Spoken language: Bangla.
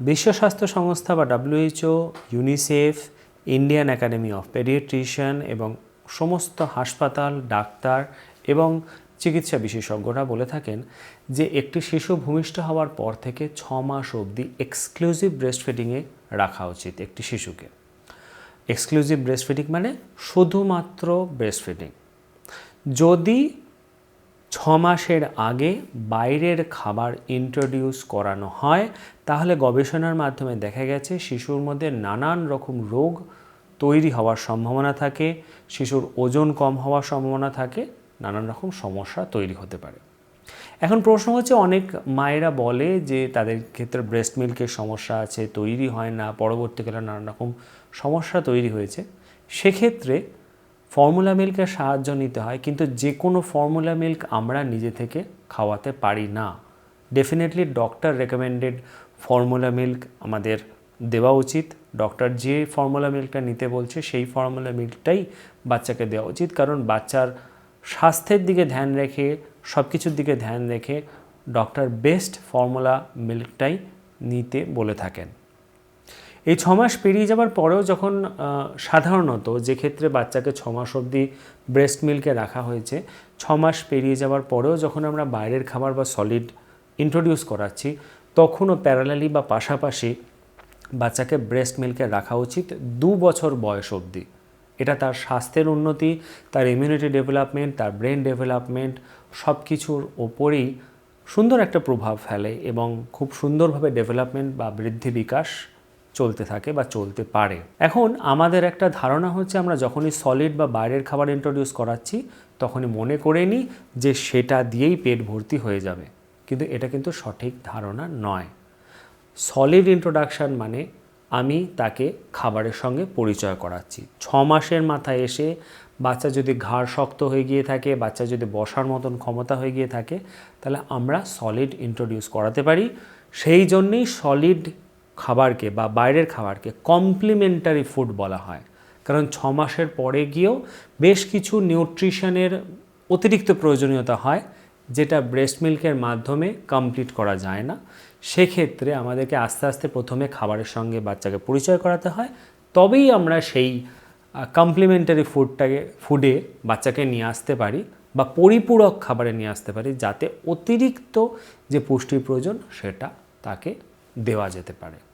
বিশ্ব স্বাস্থ্য সংস্থা বা WHO UNICEF Indian academy of pediatrician এবং সমস্ত হাসপাতাল, ডাক্তার এবং চিকিৎসা বিশেষজ্ঞরা বলে থাকেন যে একটি শিশু ভূমিষ্ঠ হওয়ার পর থেকে ছ মাস অবধি এক্সক্লুসিভ ব্রেস্ট ফিডিংয়ে রাখা উচিত একটি শিশুকে। এক্সক্লুসিভ ব্রেস্ট ফিডিং মানে শুধুমাত্র ব্রেস্ট ফিডিং যদি ছ মাসের আগে বাইরের খাবার ইন্ট্রোডিউস করানো হয়। তাহলে গবেষণার মাধ্যমে দেখা গেছে, শিশুর মধ্যে নানান রকম রোগ তৈরি হওয়ার সম্ভাবনা থাকে, শিশুর ওজন কম হওয়ার সম্ভাবনা থাকে, নানান রকম সমস্যা তৈরি হতে পারে। এখন প্রশ্ন হচ্ছে, অনেক মায়েরা বলে যে তাদের ক্ষেত্রে ব্রেস্ট মিল্কের সমস্যা আছে, তৈরি হয় না, পরবর্তীকালে নানান রকম সমস্যা তৈরি হয়েছে। সেক্ষেত্রে ফর্মুলা মিল্কের সাহায্য নিতে হয়, কিন্তু যে কোনো ফর্মুলা মিল্ক আমরা নিজে থেকে খাওয়াতে পারি না। Definitely doctor recommended formula milk আমাদের দেওয়া উচিত। ডক্টর যে ফর্মুলা মিল্কটা নিতে বলছে, সেই ফর্মুলা মিল্কটাই বাচ্চাকে দেওয়া উচিত। কারণ বাচ্চার স্বাস্থ্যের দিকে ধ্যান রেখে সব কিছুর দিকে ধ্যান রেখে ডক্টর বেস্ট ফর্মুলা মিল্কটাই নিতে বলে থাকেন। এই ছ মাস পেরিয়ে যাবার পরেও যখন সাধারণত যে ক্ষেত্রে বাচ্চাকে ছ মাস অবধি ব্রেস্ট মিল্কে রাখা হয়েছে, ছ মাস পেরিয়ে যাবার পরেও যখন আমরা বাইরের খাবার বা সলিড ইন্ট্রোডিউস করাচ্ছি, তখনও প্যারালালি বা পাশাপাশি বাচ্চাকে ব্রেস্ট মিল্কে রাখা উচিত দু বছর বয়স অবধি। এটা তার স্বাস্থ্যের উন্নতি, তার ইমিউনিটি ডেভেলপমেন্ট তার ব্রেন ডেভেলপমেন্ট সব কিছুর ওপরেই সুন্দর একটা প্রভাব ফেলে এবং খুব সুন্দরভাবে ডেভেলপমেন্ট বা বৃদ্ধি বিকাশ চলতে থাকে বা চলতে পারে। এখন আমাদের একটা ধারণা হচ্ছে আমরা যখনই সলিড বা বাইরের খাবার ইন্ট্রোডিউস করাচ্ছি, তখনই মনে করে নিই যে সেটা দিয়েই পেট ভর্তি হয়ে যাবে। কিন্তু এটা কিন্তু সঠিক ধারণা নয়। সলিড ইন্ট্রোডাকশান মানে আমি তাকে খাবারের সঙ্গে পরিচয় করাচ্ছি। ছ মাসের মাথায় এসে বাচ্চা যদি ঘাড় শক্ত হয়ে গিয়ে থাকে, বাচ্চা যদি বসার মতন ক্ষমতা হয়ে গিয়ে থাকে, তাহলে আমরা সলিড ইন্ট্রোডিউস করাতে পারি। সেই জন্যেই সলিড খাবারকে বা বাইরের খাবারকে কমপ্লিমেন্টারি ফুড বলা হয়। কারণ ছ মাসের পরে গিয়েও বেশ কিছু নিউট্রিশনের অতিরিক্ত প্রয়োজনীয়তা হয়, যেটা ব্রেস্ট মিল্কের মাধ্যমে কমপ্লিট করা যায় না। সেক্ষেত্রে আমাদেরকে আস্তে আস্তে প্রথমে খাবারের সঙ্গে বাচ্চাকে পরিচয় করাতে হয়। তবেই আমরা সেই কমপ্লিমেন্টারি ফুডটাকে ফুডে বাচ্চাকে নিয়ে আসতে পারি বা পরিপূরক খাবারে নিয়ে আসতে পারি, যাতে অতিরিক্ত যে পুষ্টির প্রয়োজন সেটা তাকে দেওয়া যেতে পারে।